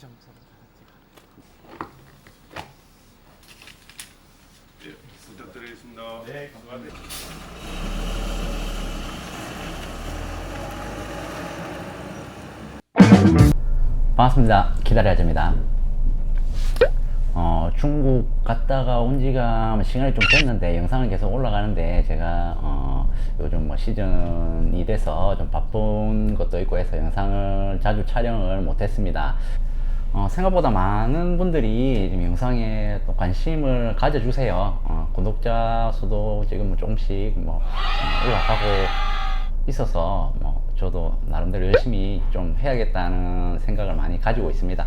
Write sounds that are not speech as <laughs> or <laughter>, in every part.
다시 한번. 예, 부탁드리겠습니다. 네, 감사합니다. 반갑습니다. 기다려야 됩니다. 어, 중국 갔다가 온 지가 시간이 좀 됐는데 영상은 계속 올라가는데 제가 어, 요즘 뭐 시즌이 돼서 좀 바쁜 것도 있고 해서 영상을 자주 촬영을 못했습니다. 어, 생각보다 많은 분들이 지금 영상에 또 관심을 가져주세요. 어, 구독자 수도 지금 뭐 조금씩 뭐 어, 올라가고 있어서 뭐 저도 나름대로 열심히 좀 해야겠다는 생각을 많이 가지고 있습니다.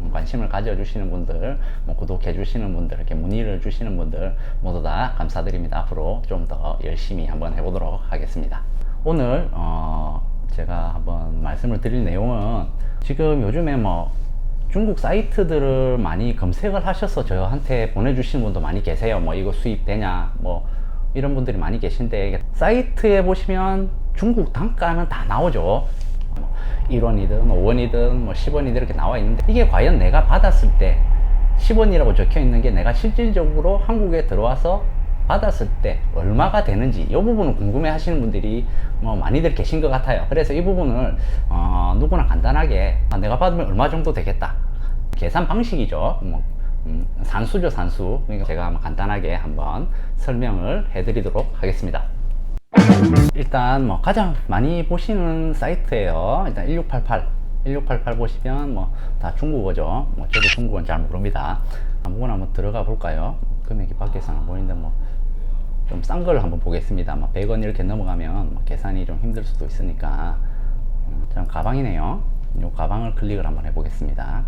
음, 관심을 가져주시는 분들, 뭐 구독해주시는 분들, 이렇게 문의를 주시는 분들 모두 다 감사드립니다. 앞으로 좀 더 열심히 한번 해보도록 하겠습니다. 오늘 어, 제가 한번 말씀을 드릴 내용은 지금 요즘에 뭐 중국 사이트들을 많이 검색을 하셔서 저한테 보내주시는 분도 많이 계세요. 뭐 이거 수입되냐, 뭐 이런 분들이 많이 계신데 사이트에 보시면 중국 단가는 다 나오죠. 1원이든 5원이든 뭐 10원이든 이렇게 나와 있는데 이게 과연 내가 받았을 때 10원이라고 적혀 있는 게 내가 실질적으로 한국에 들어와서 받았을 때 얼마가 되는지 이 부분을 궁금해 하시는 분들이 뭐 많이들 계신 것 같아요 그래서 이 부분을 어, 누구나 간단하게 아, 내가 받으면 얼마 정도 되겠다 계산 방식이죠 뭐, 음, 산수죠 산수 그러니까 제가 한번 간단하게 한번 설명을 해 드리도록 하겠습니다 일단 뭐 가장 많이 보시는 사이트예요. 일단 1688. 1688 보시면 뭐 다 중국어죠. 뭐 저도 중국어는 잘 모릅니다. 아무거나 한번 들어가 볼까요? 금액이 밖에서는 안 보이는데 뭐 좀 싼 걸 한번 보겠습니다. 뭐 100원 이렇게 넘어가면 뭐 계산이 좀 힘들 수도 있으니까. 음, 자, 가방이네요. 이 가방을 클릭을 한번 해보겠습니다.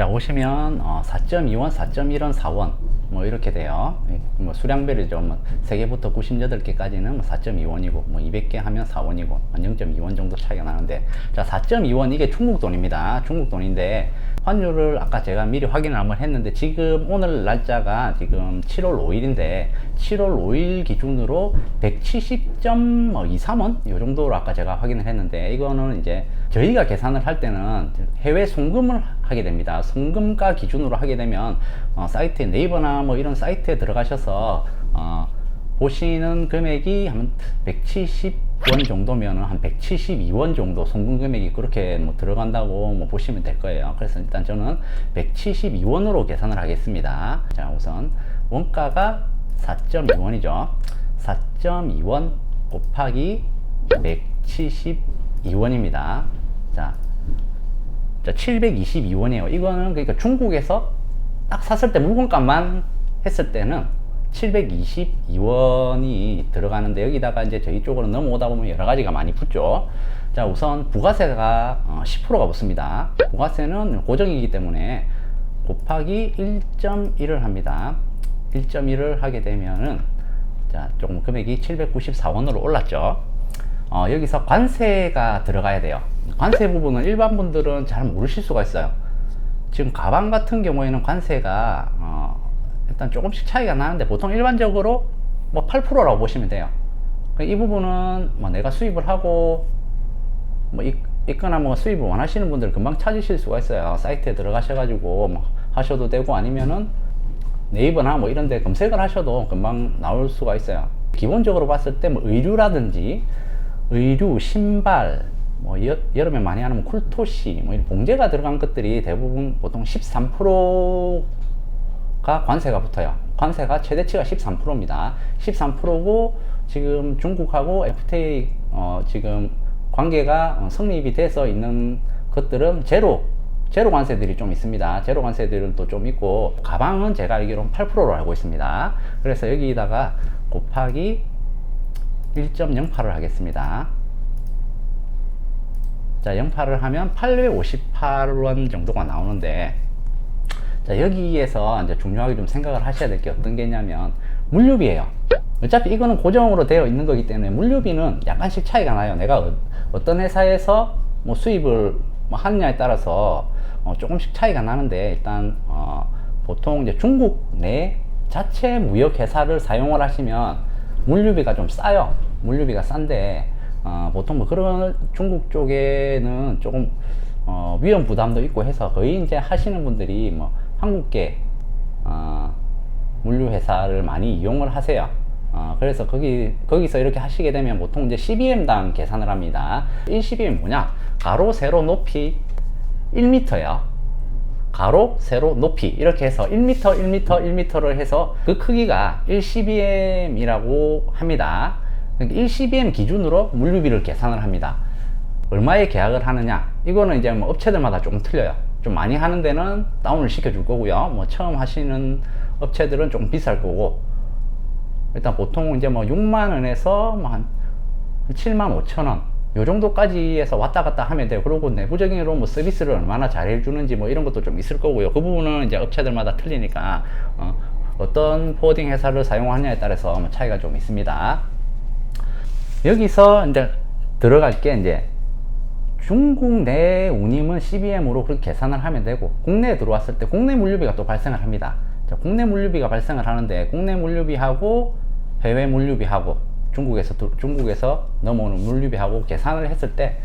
자 오시면 어, 4.2원, 4.1원, 4원 뭐 이렇게 돼요. 예, 뭐 수량별이죠. 뭐 3개부터 98개까지는 뭐 4.2원이고 뭐 200개 하면 4원이고 0.2원 정도 차이가 나는데 자 4.2원 이게 중국 돈입니다. 중국 돈인데 환율을 아까 제가 미리 확인을 한번 했는데 지금 오늘 날짜가 지금 7월 5일인데 7월 5일 기준으로 170.23원 이 정도로 아까 제가 확인을 했는데 이거는 이제 저희가 계산을 할 때는 해외 송금을 하게 됩니다. 송금가 기준으로 하게 되면 어, 사이트에 네이버나 뭐 이런 사이트에 들어가셔서 어, 보시는 금액이 한 170원 정도면 한 172원 정도 송금 금액이 그렇게 뭐 들어간다고 뭐 보시면 될 거예요. 그래서 일단 저는 172원으로 계산을 하겠습니다. 자, 우선 원가가 4.2원이죠. 4.2원 곱하기 172원입니다. 자, 자 722원이에요. 이거는 그러니까 중국에서 딱 샀을 때 물건값만 했을 때는 722원이 들어가는데 여기다가 이제 저희 쪽으로 넘어오다 보면 여러 가지가 많이 붙죠. 자, 우선 부가세가 어, 10%가 붙습니다. 부가세는 고정이기 때문에 곱하기 1.1을 합니다. 1.1을 하게 되면은 자, 조금 금액이 794원으로 올랐죠. 어, 여기서 관세가 들어가야 돼요. 관세 부분은 일반 분들은 잘 모르실 수가 있어요. 지금 가방 같은 경우에는 관세가 어, 일단 조금씩 차이가 나는데 보통 일반적으로 뭐 8%라고 보시면 돼요. 이 부분은 뭐 내가 수입을 하고 뭐 있, 있거나 뭐 수입을 원하시는 분들 금방 찾으실 수가 있어요. 사이트에 들어가셔가지고 뭐 하셔도 되고 아니면은 네이버나 뭐 이런 데 검색을 하셔도 금방 나올 수가 있어요. 기본적으로 봤을 때 뭐 의류라든지 의류, 신발, 뭐 여, 여름에 많이 하는 뭐 쿨토시, 뭐 봉제가 들어간 것들이 대부분 보통 13%가 관세가 붙어요. 관세가 최대치가 13%입니다. 13%고 지금 중국하고 FTA 어, 지금 관계가 어, 성립이 돼서 있는 것들은 제로 제로 관세들이 좀 있습니다. 제로 관세들은 또 좀 있고 가방은 제가 알기로는 8%로 알고 있습니다. 그래서 여기다가 곱하기 1.08을 하겠습니다. 자, 08을 하면 858원 정도가 나오는데 자, 여기에서 이제 중요하게 좀 생각을 하셔야 될 게 어떤 게 있냐면 물류비예요. 어차피 이거는 고정으로 되어 있는 거기 때문에 물류비는 약간씩 차이가 나요. 내가 어, 떤 회사에서 뭐 수입을 뭐 하느냐에 따라서 어, 조금씩 차이가 나는데 일단 어, 보통 이제 중국 내 자체 무역 회사를 사용을 하시면 물류비가 좀 싸요. 물류비가 싼데 어, 보통 뭐 그런 중국 쪽에는 조금 어, 위험 부담도 있고 해서 거의 이제 하시는 분들이 뭐 한국계 어, 물류 회사를 많이 이용을 하세요. 어, 그래서 거기 거기서 이렇게 하시게 되면 보통 이제 CBM당 계산을 합니다. 1CBM 뭐냐? 가로 세로 높이 1m예요. 가로, 세로, 높이 이렇게 해서 1m, 1m, 1m를 해서 그 크기가 1cbm이라고 합니다. 그러니까 1cbm 기준으로 물류비를 계산을 합니다. 얼마에 계약을 하느냐? 이거는 이제 뭐 업체들마다 조금 틀려요. 좀 많이 하는 데는 다운을 시켜줄 거고요. 뭐 처음 하시는 업체들은 조금 비쌀 거고. 일단 보통 이제 뭐 6만 원에서 뭐한 7만 5천 원. 요 정도까지 해서 왔다 갔다 하면 돼요. 그리고 내부적으로 뭐 서비스를 얼마나 잘 해주는지 뭐 이런 것도 좀 있을 거고요. 그 부분은 이제 업체들마다 틀리니까, 어, 어떤 포워딩 회사를 사용하느냐에 따라서 뭐 차이가 좀 있습니다. 여기서 이제 들어갈 게 이제 중국 내 운임은 CBM으로 그렇게 계산을 하면 되고 국내에 들어왔을 때 국내 물류비가 또 발생을 합니다. 자, 국내 물류비가 발생을 하는데 국내 물류비하고 해외 물류비하고 중국에서 들- 중국에서 넘어오는 물류비하고 계산을 했을 때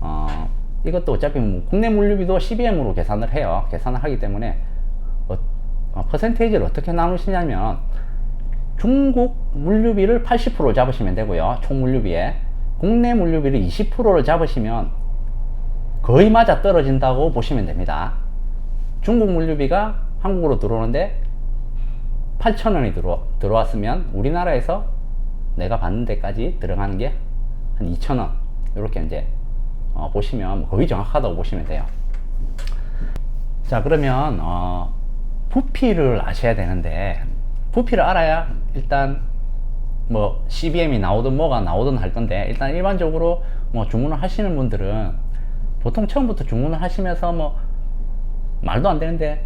어, 이것도 어차피 뭐 국내 물류비도 CBM으로 계산을 해요. 계산을 하기 때문에 어, 어, 퍼센테이지를 어떻게 나누시냐면 중국 물류비를 80% 잡으시면 되고요. 총 물류비에. 국내 물류비를 20%를 잡으시면 거의 맞아 떨어진다고 보시면 됩니다. 중국 물류비가 한국으로 들어오는데 8,000원이 들어, 들어왔으면 우리나라에서 내가 받는 데까지 들어가는 게 한 2,000원. 이렇게 이제 어, 보시면 거의 정확하다고 보시면 돼요. 자, 그러면 어, 부피를 아셔야 되는데 부피를 알아야 일단 뭐 CBM이 나오든 뭐가 나오든 할 건데 일단 일반적으로 뭐 주문을 하시는 분들은 보통 처음부터 주문을 하시면서 뭐 말도 안 되는데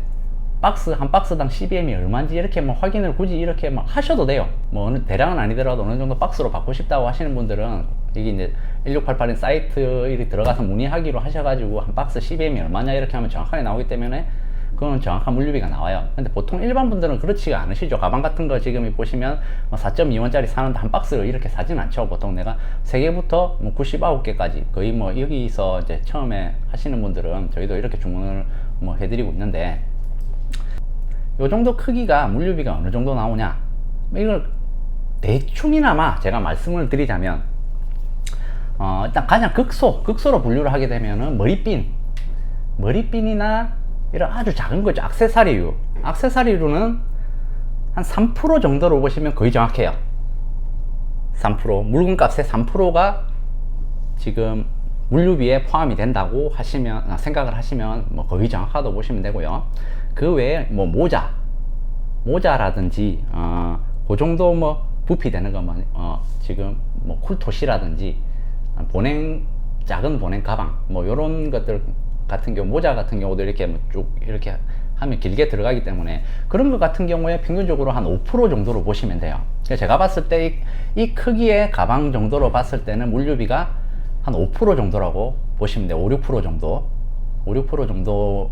박스 한 박스당 CBM이 얼마인지 이렇게 뭐 확인을 굳이 이렇게 막 하셔도 돼요. 뭐 어느 대량은 아니더라도 어느 정도 박스로 받고 싶다고 하시는 분들은 이게 이제 1688인 사이트에 들어가서 문의하기로 하셔가지고 한 박스 CBM이 얼마냐 이렇게 하면 정확하게 나오기 때문에 그건 정확한 물류비가 나와요. 근데 보통 일반 분들은 그렇지가 않으시죠. 가방 같은 거 지금 이 보시면 뭐 4.2원짜리 사는데 한 박스를 이렇게 사진 않죠. 보통 내가 3개부터 뭐 99개까지 거의 뭐 여기서 이제 처음에 하시는 분들은 저희도 이렇게 주문을 뭐 해드리고 있는데 요 정도 크기가 물류비가 어느 정도 나오냐 이걸 대충이나마 제가 말씀을 드리자면 어, 일단 가장 극소 극소로 분류를 하게 되면은 머리핀 머리핀이나 이런 아주 작은 거죠. 악세사리류. 악세사리류는 한 3% 정도로 보시면 거의 정확해요. 3% 물건값의 3%가 지금 물류비에 포함이 된다고 하시면 아, 생각을 하시면 뭐 거의 정확하다고 보시면 되고요. 그 외에 뭐 모자, 모자라든지 어, 그 정도 뭐 부피 되는 거면 어, 지금 뭐 쿨토시라든지 보냉 작은 보냉 가방 뭐 이런 것들 같은 경우 모자 같은 경우도 이렇게 뭐쭉 이렇게 하면 길게 들어가기 때문에 그런 것 같은 경우에 평균적으로 한 5% 정도로 보시면 돼요. 제가 봤을 때이 크기의 가방 정도로 봤을 때는 물류비가 한 5% 정도라고 보시면 돼요. 5, 6% 정도. 5, 6% 정도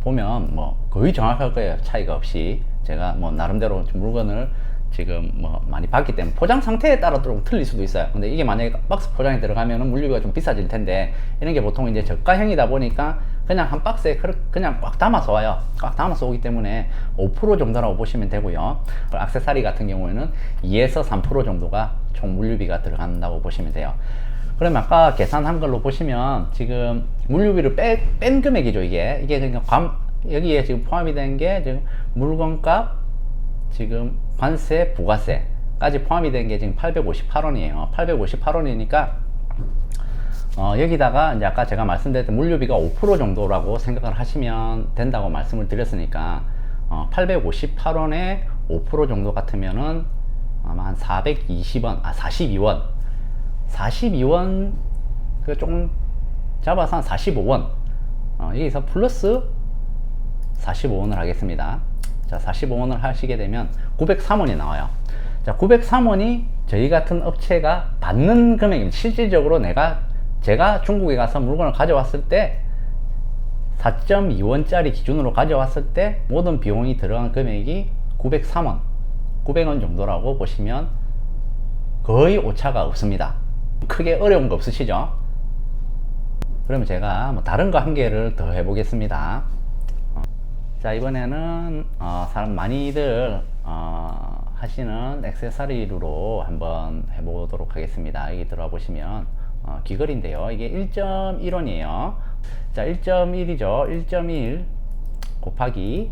보면 뭐 거의 정확할 거예요. 차이가 없이. 제가 뭐 나름대로 물건을 지금 뭐 많이 봤기 때문에 포장 상태에 따라 좀 틀릴 수도 있어요. 근데 이게 만약에 박스 포장이 들어가면은 물류비가 좀 비싸질 텐데 이런 게 보통 이제 저가형이다 보니까 그냥 한 박스에 그냥 꽉 담아서 와요. 꽉 담아서 오기 때문에 5% 정도라고 보시면 되고요. 그리고 액세서리 같은 경우에는 2에서 3% 정도가 총 물류비가 들어간다고 보시면 돼요. 그러면 아까 계산한 걸로 보시면 지금 물류비를 빼, 뺀 금액이죠 이게 이게 그러니까 관, 여기에 지금 포함이 된 게 지금 물건값 지금 관세 부가세까지 포함이 된 게 지금 858원이에요. 858원이니까 어, 여기다가 이제 아까 제가 말씀드렸던 물류비가 5% 정도라고 생각을 하시면 된다고 말씀을 드렸으니까 어, 858원에 5% 정도 같으면은 아마 한 420원, 아 42원, 42원 그 조금 잡아서 한 45원. 어, 여기서 플러스 45원을 하겠습니다. 자, 45원을 하시게 되면 903원이 나와요. 자, 903원이 저희 같은 업체가 받는 금액입니다. 실질적으로 내가 제가 중국에 가서 물건을 가져왔을 때 4.2원짜리 기준으로 가져왔을 때 모든 비용이 들어간 금액이 903원, 900원 정도라고 보시면 거의 오차가 없습니다. 크게 어려운 거 없으시죠? 그러면 제가 뭐 다른 거 한 개를 더 해보겠습니다. 어, 자 이번에는 어, 사람 많이들 어, 하시는 액세서리로 한번 해보도록 하겠습니다. 여기 들어와 보시면 어, 귀걸이인데요. 이게 1.1원이에요. 자 1.1이죠. 1.1 곱하기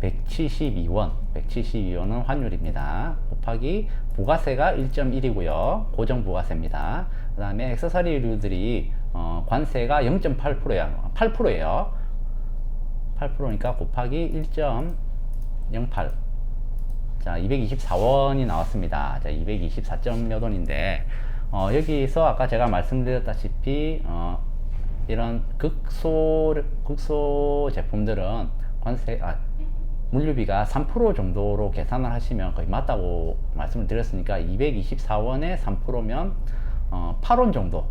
172원, 172원은 환율입니다. 곱하기 부가세가 1.1이고요. 고정 부가세입니다. 그 다음에 액세서리류들이 어, 관세가 0.8%예요. 8%예요. 8%니까 곱하기 1.08. 자, 224원이 나왔습니다. 자, 224점 몇 원인데, 어, 여기서 아까 제가 말씀드렸다시피, 어, 이런 극소, 극소 제품들은 관세, 아, 물류비가 3% 정도로 계산을 하시면 거의 맞다고 말씀을 드렸으니까 224원에 3%면 어, 8원 정도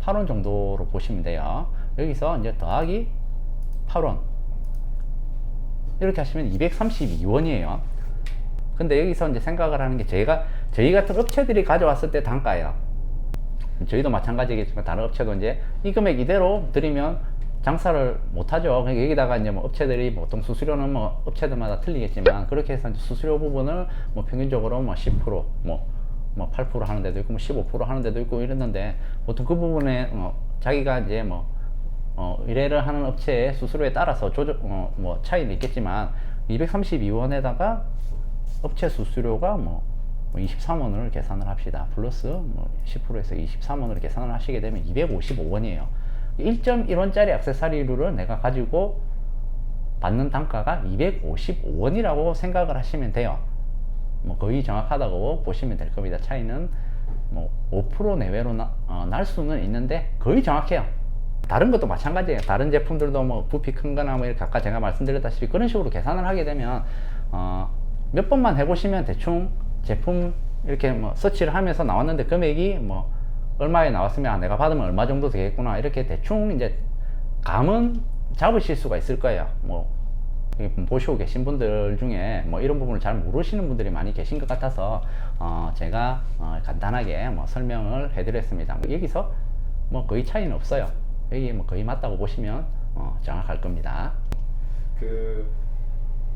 8원 정도로 보시면 돼요 여기서 이제 더하기 8원 이렇게 하시면 232원이에요 근데 여기서 이제 생각을 하는 게 저희가 저희 같은 업체들이 가져왔을 때 단가예요 저희도 마찬가지겠지만 다른 업체도 이제 이 금액 이대로 드리면 장사를 못하죠. 그러니까 여기다가 이제 뭐 업체들이 보통 수수료는 뭐 업체들마다 틀리겠지만 그렇게 해서 이제 수수료 부분을 뭐 평균적으로 뭐 10%, 뭐, 뭐 8% 하는 데도 있고 뭐 15% 하는 데도 있고 이랬는데 보통 그 부분에 어, 자기가 이제 뭐 어, 의뢰를 하는 업체의 수수료에 따라서 조정, 어, 뭐 차이는 있겠지만 232원에다가 업체 수수료가 뭐 23원을 계산을 합시다. 플러스 뭐 10%에서 23원을 계산을 하시게 되면 255원이에요. 1.1원짜리 액세서리류를 내가 가지고 받는 단가가 255원이라고 생각을 하시면 돼요. 뭐 거의 정확하다고 보시면 될 겁니다. 차이는 뭐 5% 내외로 나, 어, 날 수는 있는데 거의 정확해요. 다른 것도 마찬가지예요. 다른 제품들도 뭐 부피 큰 거나 뭐 이렇게 아까 제가 말씀드렸다시피 그런 식으로 계산을 하게 되면 어, 몇 번만 해보시면 대충 제품 이렇게 뭐 서치를 하면서 나왔는데 금액이 뭐 얼마에 나왔으면 아, 내가 받으면 얼마 정도 되겠구나 이렇게 대충 이제 감은 잡으실 수가 있을 거예요. 뭐 보시고 계신 분들 중에 뭐 이런 부분을 잘 모르시는 분들이 많이 계신 것 같아서 어 제가 어 간단하게 뭐 설명을 해드렸습니다. 여기서 뭐 거의 차이는 없어요. 여기 뭐 거의 맞다고 보시면 어 정확할 겁니다. 그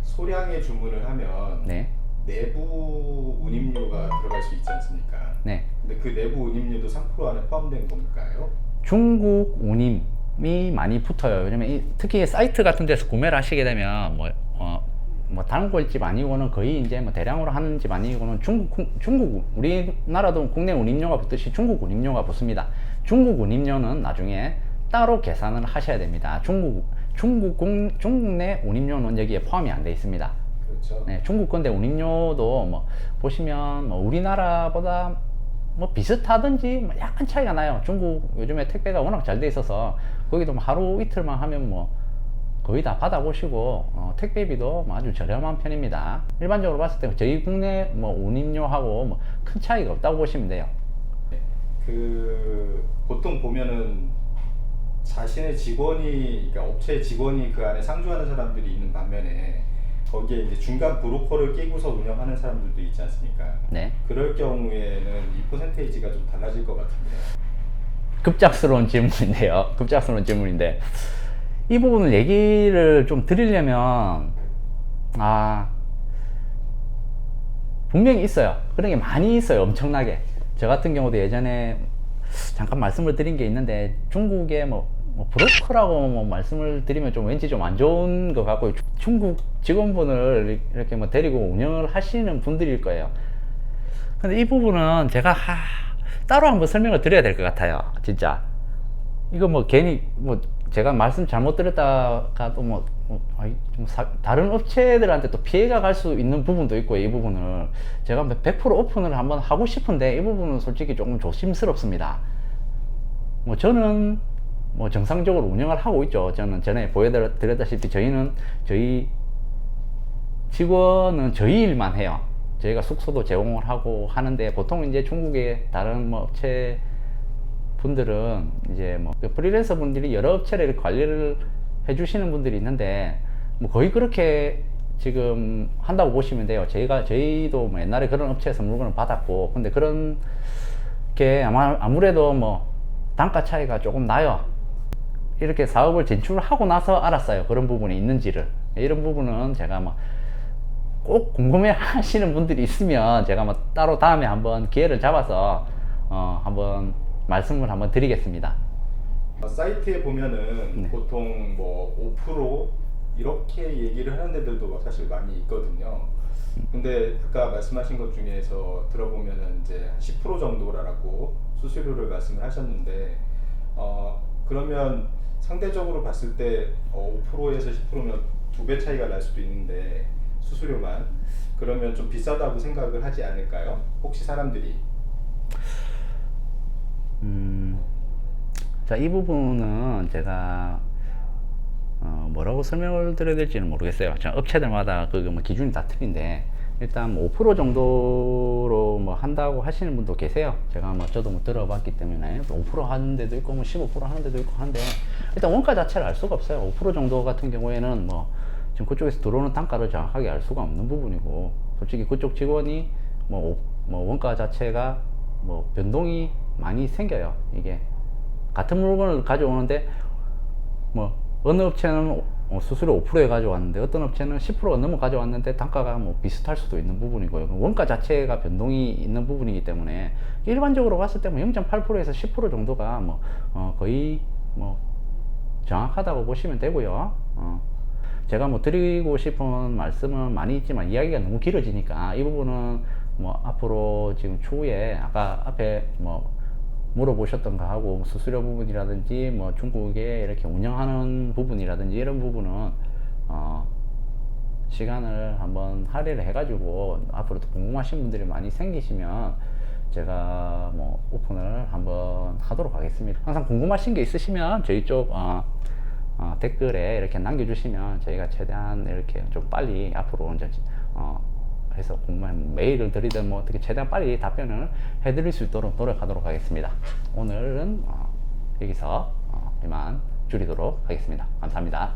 소량의 주문을 하면 네, 내부 운임료가 들어갈 수 있지 않습니까? 네. 근데 그 내부 운임료도 3% 안에 포함된 건가요? 중국 운임이 많이 붙어요. 왜냐면 이- 특히 사이트 같은 데서 구매를 하시게 되면 뭐, 어, 뭐 단골집 아니고는 거의 이제 뭐 대량으로 하는 집 아니고는 중국 군- 중국 우리나라도 국내 운임료가 붙듯이 중국 운임료가 붙습니다. 중국 운임료는 나중에 따로 계산을 하셔야 됩니다. 중국 중국 공, 중국 내 운임료는 여기에 포함이 안 돼 있습니다. 그렇죠. 네, 중국 건데 운임료도 뭐 보시면 뭐 우리나라보다 뭐 비슷하든지 뭐 약간 차이가 나요. 중국 요즘에 택배가 워낙 잘 돼 있어서 거기도 뭐 하루 이틀만 하면 뭐 거의 다 받아보시고 어, 택배비도 뭐 아주 저렴한 편입니다. 일반적으로 봤을 때 저희 국내 뭐 운임료하고 뭐 큰 차이가 없다고 보시면 돼요. 그 보통 보면은 자신의 직원이 그러니까 업체 직원이 그 안에 상주하는 사람들이 있는 반면에 거기에 이제 중간 브로커를 끼고서 운영하는 사람들도 있지 않습니까? 네. 그럴 경우에는 이 퍼센테이지가 좀 달라질 것 같은데. 급작스러운 질문인데요. <laughs> 급작스러운 질문인데 이 부분을 얘기를 좀 드리려면 아 분명히 있어요. 그런 게 많이 있어요. 엄청나게. 저 같은 경우도 예전에 잠깐 말씀을 드린 게 있는데 중국의 뭐, 뭐 브로커라고 뭐 말씀을 드리면 좀 왠지 좀 안 좋은 것 같고 주- 중국 직원분을 이렇게 뭐 데리고 운영을 하시는 분들일 거예요. 근데 이 부분은 제가 하, 따로 한번 설명을 드려야 될 것 같아요. 진짜. 이거 뭐 괜히 뭐 제가 말씀 잘못 드렸다가 또뭐 뭐, 좀 사- 다른 업체들한테 또 피해가 갈 수 있는 부분도 있고 이 부분을 제가 100% 오픈을 한번 하고 싶은데 이 부분은 솔직히 조금 조심스럽습니다. 뭐 저는 뭐 정상적으로 운영을 하고 있죠. 저는 전에 보여드렸다시피 저희는 저희 직원은 저희 일만 해요. 저희가 숙소도 제공을 하고 하는데 보통 이제 중국의 다른 뭐 업체 분들은 이제 뭐그 프리랜서 분들이 여러 업체를 관리를 해주시는 분들이 있는데 뭐 거의 그렇게 지금 한다고 보시면 돼요. 저희가 저희도 뭐 옛날에 그런 업체에서 물건을 받았고, 근데 그런 게 아마 아무래도 뭐 단가 차이가 조금 나요. 이렇게 사업을 진출하고 나서 알았어요. 그런 부분이 있는지를. 이런 부분은 제가 뭐꼭 궁금해 하시는 분들이 있으면 제가 뭐 따로 다음에 한번 기회를 잡아서 어 한번 말씀을 한번 드리겠습니다. 어, 사이트에 보면은 네. 보통 뭐 5% 이렇게 얘기를 하는 데들도 사실 많이 있거든요. 근데 아까 말씀하신 것 중에서 들어보면은 이제 한10% 정도라고 수수료를 말씀을 하셨는데 어 그러면 상대적으로 봤을 때 어, 5%에서 10%면 두 배 차이가 날 수도 있는데 수수료만 그러면 좀 비싸다고 생각을 하지 않을까요? 혹시 사람들이 음, 자, 이 부분은 제가 어, 뭐라고 설명을 드려야 될지는 모르겠어요. 자, 업체들마다 그뭐 기준이 다 틀린데 일단 뭐 5% 정도로 뭐 한다고 하시는 분도 계세요. 제가 뭐 저도 뭐 들어봤기 때문에 5% 하는 데도 있고 뭐 15% 하는 데도 있고 한데 일단 원가 자체를 알 수가 없어요. 5% 정도 같은 경우에는 뭐 지금 그쪽에서 들어오는 단가를 정확하게 알 수가 없는 부분이고 솔직히 그쪽 직원이 뭐, 오- 뭐 원가 자체가 뭐 변동이 많이 생겨요. 이게 같은 물건을 가져오는데 뭐 어느 업체는 어, 수수료 5%에 가져왔는데 어떤 업체는 10%가 넘어 가져왔는데 단가가 뭐 비슷할 수도 있는 부분이고요. 그 원가 자체가 변동이 있는 부분이기 때문에 일반적으로 봤을 때 뭐 0.8%에서 10% 정도가 뭐 어, 거의 뭐 정확하다고 보시면 되고요. 어. 제가 뭐 드리고 싶은 말씀은 많이 있지만 이야기가 너무 길어지니까 이 부분은 뭐 앞으로 지금 추후에 아까 앞에 뭐 물어보셨던 거 하고 수수료 부분이라든지 뭐 중국에 이렇게 운영하는 부분이라든지 이런 부분은 어 시간을 한번 할애를 해가지고 앞으로 또 궁금하신 분들이 많이 생기시면 제가 뭐 오픈을 한번 하도록 하겠습니다. 항상 궁금하신 게 있으시면 저희 쪽 어, 어, 댓글에 이렇게 남겨주시면 저희가 최대한 이렇게 좀 빨리 앞으로 이제 어, 해서 궁금한 메일을 드리든 뭐 어떻게 최대한 빨리 답변을 해드릴 수 있도록 노력하도록 하겠습니다. 오늘은 어, 여기서 어, 이만 줄이도록 하겠습니다. 감사합니다.